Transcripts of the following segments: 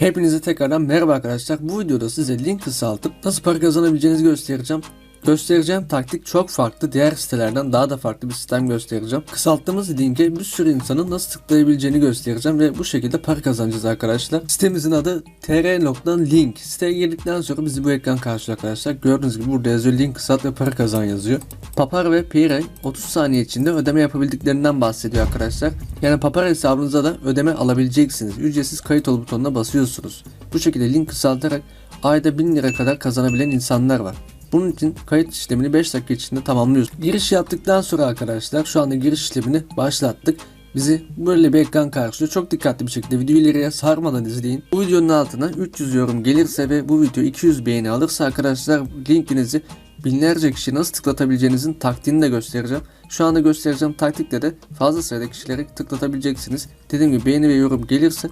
Hepinize tekrardan merhaba arkadaşlar. Bu videoda size link kısaltıp nasıl para kazanabileceğinizi göstereceğim. Göstereceğim taktik çok farklı. Diğer sitelerden daha da farklı bir sistem göstereceğim. Kısalttığımız linke bir sürü insanın nasıl tıklayabileceğini göstereceğim ve bu şekilde para kazanacağız arkadaşlar. Sitemizin adı tr.link. Siteye girdikten sonra bizi bu ekran karşılıyor arkadaşlar. Gördüğünüz gibi burada yazıyor link kısalt ve para kazan yazıyor. Papar ve Pire 30 saniye içinde ödeme yapabildiklerinden bahsediyor arkadaşlar. Yani Papar hesabınıza da ödeme alabileceksiniz. Ücretsiz kayıt ol butonuna basıyorsunuz. Bu şekilde link kısaltarak ayda 1000 lira kadar kazanabilen insanlar var. Bunun için kayıt işlemini 5 dakika içinde tamamlıyoruz. Giriş yaptıktan sonra arkadaşlar şu anda giriş işlemini başlattık. Bizi böyle bir ekran karşılıyor. Çok dikkatli bir şekilde videoyu ileriye sarmadan izleyin. Bu videonun altına 300 yorum gelirse ve bu video 200 beğeni alırsa arkadaşlar linkinizi binlerce kişi nasıl tıklatabileceğinizin taktiğini de göstereceğim. Şu anda göstereceğim taktikle de fazla sayıda kişileri tıklatabileceksiniz. Dediğim gibi beğeni ve yorum gelirse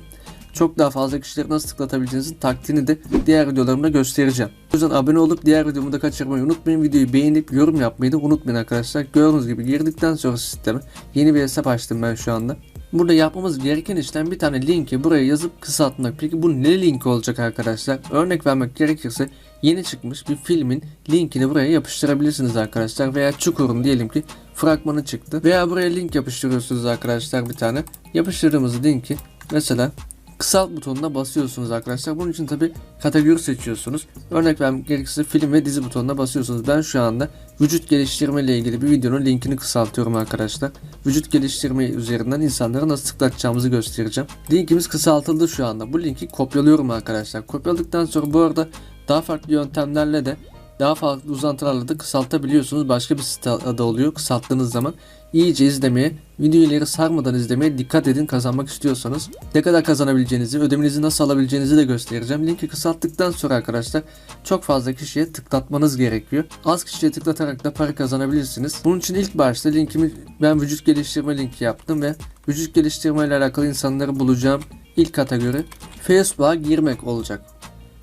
çok daha fazla kişileri nasıl tıklatabileceğinizin taktiğini de diğer videolarımda göstereceğim. O yüzden abone olup diğer videomu da kaçırmayı unutmayın. Videoyu beğenip yorum yapmayı da unutmayın arkadaşlar. Gördüğünüz gibi girdikten sonra sisteme yeni bir hesap açtım ben şu anda. Burada yapmamız gereken işlem bir tane linki buraya yazıp kısaltmak. Peki bu ne linki olacak arkadaşlar? Örnek vermek gerekirse yeni çıkmış bir filmin linkini buraya yapıştırabilirsiniz arkadaşlar. Veya Çukur'un diyelim ki fragmanı çıktı. Veya buraya link yapıştırıyorsunuz arkadaşlar bir tane. Yapıştırdığımız linki mesela kısalt butonuna basıyorsunuz arkadaşlar. Bunun için tabi kategori seçiyorsunuz. Örnek vermek gerekirse film ve dizi butonuna basıyorsunuz. Ben şu anda vücut geliştirme ile ilgili bir videonun linkini kısaltıyorum arkadaşlar. Vücut geliştirme üzerinden insanlara nasıl tıklatacağımızı göstereceğim. Linkimiz kısaltıldı şu anda. Bu linki kopyalıyorum arkadaşlar. Kopyaladıktan sonra bu arada daha farklı yöntemlerle de daha farklı uzantılarla da kısaltabiliyorsunuz. Başka bir site adı oluyor kısalttığınız zaman. iyice izlemeye, video sarmadan izlemeye dikkat edin kazanmak istiyorsanız. Ne kadar kazanabileceğinizi, ödemenizi nasıl alabileceğinizi de göstereceğim. Linki kısalttıktan sonra arkadaşlar çok fazla kişiye tıklatmanız gerekiyor. Az kişiye tıklatarak da para kazanabilirsiniz. Bunun için ilk başta linkimi ben vücut geliştirme linki yaptım ve vücut geliştirme ile alakalı insanları bulacağım ilk kategori Facebook'a girmek olacak.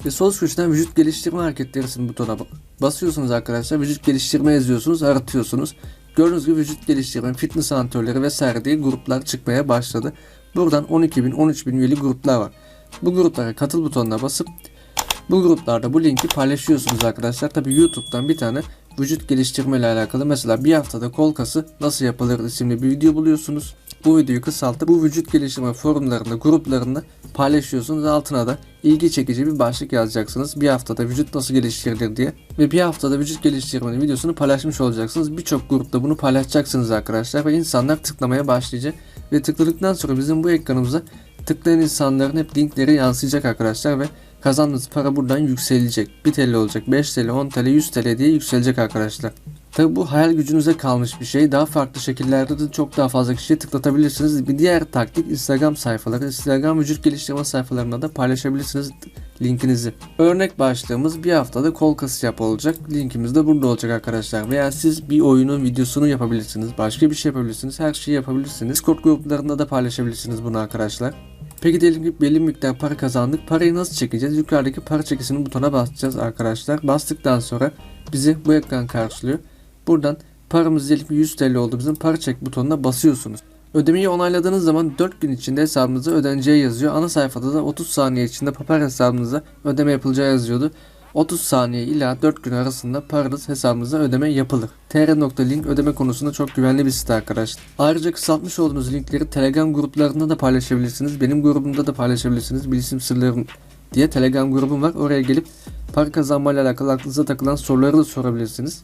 Ve sol tuştan vücut geliştirme hareketleri isimli butona basıyorsunuz arkadaşlar. Vücut geliştirme yazıyorsunuz, aratıyorsunuz. Gördüğünüz gibi vücut geliştirme, fitness antrenörleri vesaire diye gruplar çıkmaya başladı. Buradan 12 bin, 13 bin üyeli gruplar var. Bu gruplara katıl butonuna basıp bu gruplarda bu linki paylaşıyorsunuz arkadaşlar. Tabi YouTube'dan bir tane vücut geliştirme ile alakalı mesela bir haftada kol kası nasıl yapılır isimli bir video buluyorsunuz. Bu videoyu kısaltıp bu vücut geliştirme forumlarında, gruplarında paylaşıyorsunuz. Altına da ilgi çekici bir başlık yazacaksınız. Bir haftada vücut nasıl geliştirilir diye. Ve bir haftada vücut geliştirmenin videosunu paylaşmış olacaksınız. Birçok grupta bunu paylaşacaksınız arkadaşlar. Ve insanlar tıklamaya başlayacak. Ve tıkladıktan sonra bizim bu ekranımıza tıklayan insanların hep linkleri yansıyacak arkadaşlar. Ve kazandığınız para buradan yükselecek. 1 TL olacak, 5 TL, 10 TL, 100 TL diye yükselecek arkadaşlar. Tabi bu hayal gücünüze kalmış bir şey. Daha farklı şekillerde de çok daha fazla kişiye tıklatabilirsiniz. Bir diğer taktik Instagram sayfaları. Instagram vücut geliştirme sayfalarında da paylaşabilirsiniz linkinizi. Örnek başlığımız bir haftada kol kası yap olacak. Linkimiz de burada olacak arkadaşlar. Veya siz bir oyunun videosunu yapabilirsiniz. Başka bir şey yapabilirsiniz. Her şeyi yapabilirsiniz. Discord gruplarında da paylaşabilirsiniz bunu arkadaşlar. Peki diyelim ki belli miktar para kazandık. Parayı nasıl çekeceğiz? Yukarıdaki para çekisinin butona basacağız arkadaşlar. Bastıktan sonra bizi bu ekran karşılıyor. Buradan paramız diyelim ki 100 TL oldu bizim para çek butonuna basıyorsunuz. Ödemeyi onayladığınız zaman 4 gün içinde hesabınıza ödeneceği yazıyor. Ana sayfada da 30 saniye içinde papar hesabınıza ödeme yapılacağı yazıyordu. 30 saniye ila 4 gün arasında paranız hesabınıza ödeme yapılır. tr.link ödeme konusunda çok güvenli bir site arkadaşlar. Ayrıca kısaltmış olduğunuz linkleri Telegram gruplarında da paylaşabilirsiniz. Benim grubumda da paylaşabilirsiniz. Bilişim sırlarım diye Telegram grubum var. Oraya gelip para kazanmayla alakalı aklınıza takılan soruları da sorabilirsiniz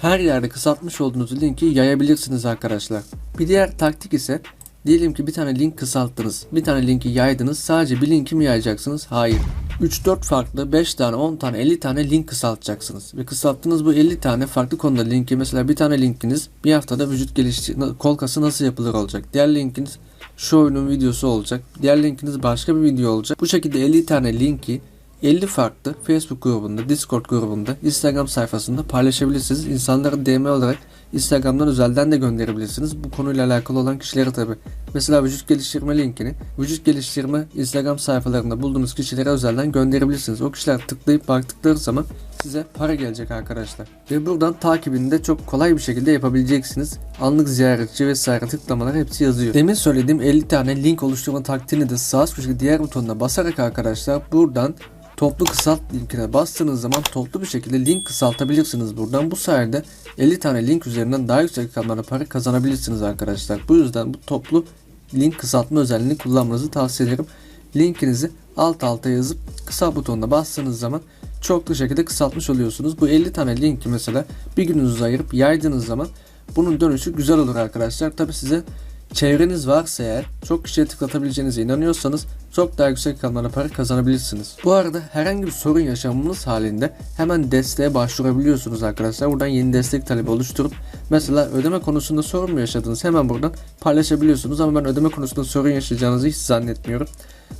her yerde kısaltmış olduğunuz linki yayabilirsiniz arkadaşlar. Bir diğer taktik ise diyelim ki bir tane link kısalttınız. Bir tane linki yaydınız. Sadece bir linki mi yayacaksınız? Hayır. 3-4 farklı 5 tane 10 tane 50 tane link kısaltacaksınız. Ve kısalttığınız bu 50 tane farklı konuda linki mesela bir tane linkiniz bir haftada vücut geliştirme kol kası nasıl yapılır olacak. Diğer linkiniz şu oyunun videosu olacak. Diğer linkiniz başka bir video olacak. Bu şekilde 50 tane linki 50 farklı Facebook grubunda, Discord grubunda, Instagram sayfasında paylaşabilirsiniz. İnsanlara DM olarak Instagram'dan özelden de gönderebilirsiniz. Bu konuyla alakalı olan kişilere tabi. Mesela vücut geliştirme linkini vücut geliştirme Instagram sayfalarında bulduğunuz kişilere özelden gönderebilirsiniz. O kişiler tıklayıp baktıkları zaman size para gelecek arkadaşlar. Ve buradan takibini de çok kolay bir şekilde yapabileceksiniz. Anlık ziyaretçi vesaire tıklamalar hepsi yazıyor. Demin söylediğim 50 tane link oluşturma taktiğini de sağ üst köşe diğer butonuna basarak arkadaşlar buradan toplu kısalt linkine bastığınız zaman toplu bir şekilde link kısaltabilirsiniz buradan. Bu sayede 50 tane link üzerinden daha yüksek rakamlara para kazanabilirsiniz arkadaşlar. Bu yüzden bu toplu link kısaltma özelliğini kullanmanızı tavsiye ederim. Linkinizi alt alta yazıp kısa butonuna bastığınız zaman çoklu şekilde kısaltmış oluyorsunuz. Bu 50 tane linki mesela bir gününüzü ayırıp yaydığınız zaman bunun dönüşü güzel olur arkadaşlar. Tabi size çevreniz varsa eğer çok kişiye tıklatabileceğinize inanıyorsanız çok daha yüksek rakamlara para kazanabilirsiniz. Bu arada herhangi bir sorun yaşamınız halinde hemen desteğe başvurabiliyorsunuz arkadaşlar. Buradan yeni destek talebi oluşturup mesela ödeme konusunda sorun mu yaşadınız hemen buradan paylaşabiliyorsunuz ama ben ödeme konusunda sorun yaşayacağınızı hiç zannetmiyorum.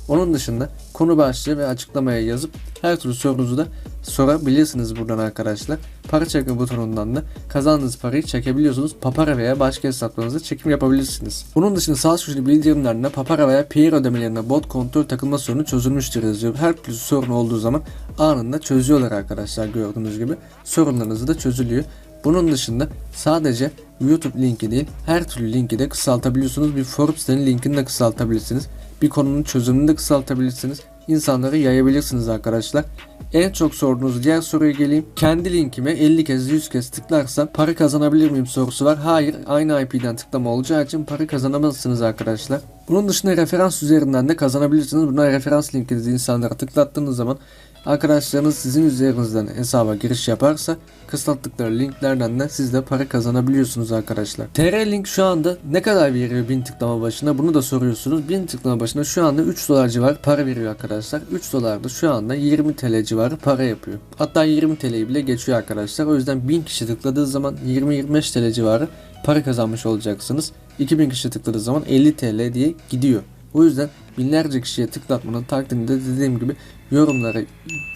Onun dışında konu başlığı ve açıklamaya yazıp her türlü sorunuzu da sorabilirsiniz buradan arkadaşlar. Para çekme butonundan da kazandığınız parayı çekebiliyorsunuz. Papara veya başka hesaplarınıza çekim yapabilirsiniz. Bunun dışında sağ köşeli bildirimlerinde Papara veya Payer ödemelerine bot kontrol takılma sorunu çözülmüştür yazıyor. Her türlü sorun olduğu zaman anında çözüyorlar arkadaşlar gördüğünüz gibi. Sorunlarınız da çözülüyor. Bunun dışında sadece YouTube linki değil her türlü linki de kısaltabiliyorsunuz. Bir Forbes'ten linkini de kısaltabilirsiniz. Bir konunun çözümünü de kısaltabilirsiniz. İnsanlara yayabilirsiniz arkadaşlar. En çok sorduğunuz diğer soruya geleyim. Kendi linkime 50 kez 100 kez tıklarsam para kazanabilir miyim sorusu var. Hayır aynı IP'den tıklama olacağı için para kazanamazsınız arkadaşlar. Bunun dışında referans üzerinden de kazanabilirsiniz. Buna referans linkinizi insanlara tıklattığınız zaman arkadaşlarınız sizin üzerinizden hesaba giriş yaparsa kısalttıkları linklerden de siz de para kazanabiliyorsunuz arkadaşlar. TR Link şu anda ne kadar veriyor 1000 tıklama başına bunu da soruyorsunuz. 1000 tıklama başına şu anda 3 dolar civarı para veriyor arkadaşlar. 3 dolar da şu anda 20 TL civarı para yapıyor. Hatta 20 TL'yi bile geçiyor arkadaşlar. O yüzden 1000 kişi tıkladığı zaman 20-25 TL civarı para kazanmış olacaksınız. 2000 kişi tıkladığı zaman 50 TL diye gidiyor. O yüzden binlerce kişiye tıklatmanın takdirinde dediğim gibi yorumlara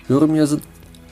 yorum yazın,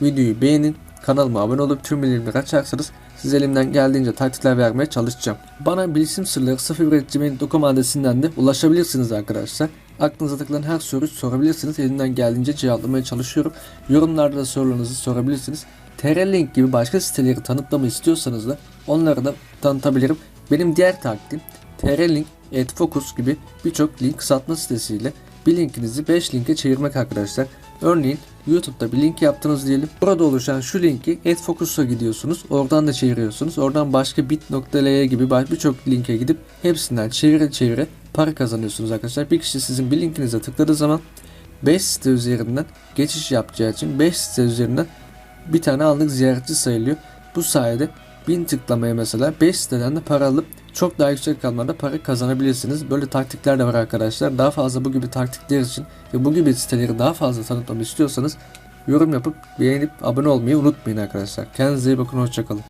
videoyu beğenin, kanalıma abone olup tüm bildirimleri açarsanız size elimden geldiğince taktikler vermeye çalışacağım. Bana bilişim sırları 01.gmail.com adresinden de ulaşabilirsiniz arkadaşlar. Aklınıza takılan her soruyu sorabilirsiniz. Elimden geldiğince cevaplamaya çalışıyorum. Yorumlarda da sorularınızı sorabilirsiniz. TR-Link gibi başka siteleri tanıtmamı istiyorsanız da onları da tanıtabilirim. Benim diğer taktiğim TR-Link, AdFocus gibi birçok link kısaltma sitesiyle bir linkinizi 5 linke çevirmek arkadaşlar. Örneğin YouTube'da bir link yaptınız diyelim. Burada oluşan şu linki AdFocus'a gidiyorsunuz. Oradan da çeviriyorsunuz. Oradan başka bit.ly gibi birçok linke gidip hepsinden çevire çevire para kazanıyorsunuz arkadaşlar. Bir kişi sizin bir linkinize tıkladığı zaman 5 site üzerinden geçiş yapacağı için 5 site üzerinden bir tane anlık ziyaretçi sayılıyor. Bu sayede 1000 tıklamaya mesela 5 siteden de para alıp çok daha yüksek rakamlarda para kazanabilirsiniz. Böyle taktikler de var arkadaşlar. Daha fazla bu gibi taktikler için ve bu gibi siteleri daha fazla tanıtmamı istiyorsanız yorum yapıp beğenip abone olmayı unutmayın arkadaşlar. Kendinize iyi bakın hoşçakalın.